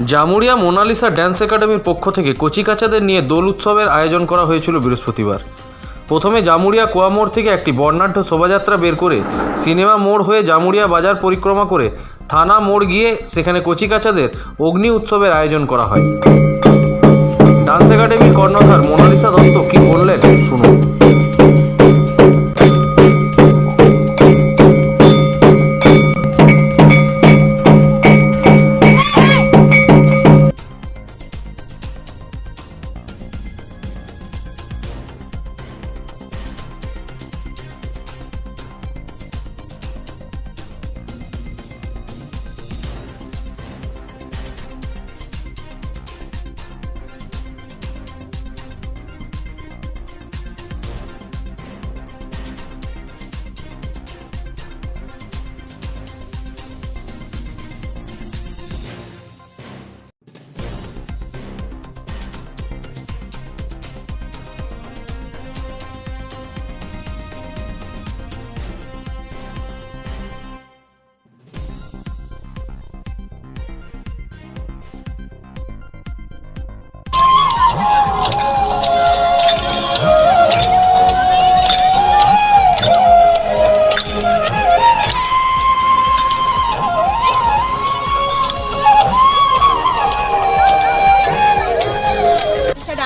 Jamuria Mona Lisa dance একাডেমির পক্ষ থেকে কচিকাচাদের নিয়ে দোল উৎসবের আয়োজন করা হয়েছিল বৃহস্পতিবার। প্রথমে জামুরিয়া কোয়ামোড় থেকে একটি বর্ণাঢ্য শোভাযাত্রা বের করে সিনেমা মোড় হয়ে জামুরিয়া বাজার পরিক্রমা করে থানা মোড় গিয়ে সেখানে কচিকাচাদের অগ্নি উৎসবের আয়োজন করা হয়। ডান্স একাডেমির কর্ণধার মোনালিসা দত্ত কি বললেন? শুনুন।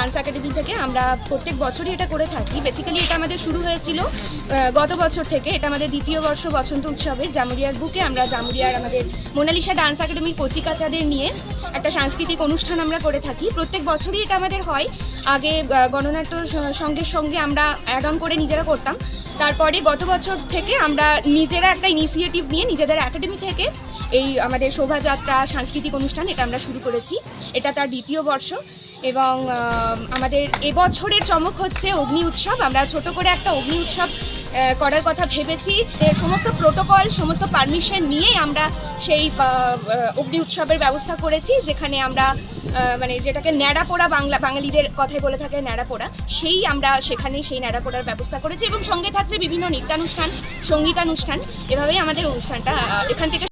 ডান্স একাডেমি থেকে আমরা প্রত্যেক বছরই এটা করে থাকি। বেসিক্যালি এটা আমাদের শুরু হয়েছিল গত বছর থেকে। এটা আমাদের দ্বিতীয় বর্ষ বসন্ত উৎসবের জামুরিয়ার বুকে। আমরা জামুরিয়ার আমাদের মোনালিসা ডান্স একাডেমির কচিকাচাদের নিয়ে একটা সাংস্কৃতিক অনুষ্ঠান আমরা করে থাকি। প্রত্যেক বছরই এটা আমাদের হয়। আগে গণনাট্য স- সঙ্গের সঙ্গে আমরা অ্যাড অন করে নিজেরা করতাম। তারপরে গত বছর থেকে আমরা নিজেরা একটা ইনিশিয়েটিভ নিয়ে নিজেদের একাডেমি থেকে এই আমাদের শোভাযাত্রা, সাংস্কৃতিক অনুষ্ঠান এটা আমরা শুরু করেছি। এটা তার দ্বিতীয় বর্ষ। এবং আমাদের এবছরের চমক হচ্ছে অগ্নি উৎসব। আমরা ছোট করে একটা অগ্নি উৎসব করার কথা ভেবেছি। সমস্ত প্রোটোকল, সমস্ত পারমিশন নিয়েই আমরা সেই অগ্নি উৎসবের ব্যবস্থা করেছি, যেখানে আমরা মানে যেটাকে ন্যাড়াপোড়া বাংলা, বাঙালিদের কথায় বলে থাকে, ন্যাড়াপোড়া। সেই আমরা সেখানে সেই ন্যাড়াপোড়ার ব্যবস্থা করেছি এবং সঙ্গে থাকছে বিভিন্ন নৃত্যানুষ্ঠান, সঙ্গীতানুষ্ঠান। এভাবেই আমাদের অনুষ্ঠানটা এখান থেকে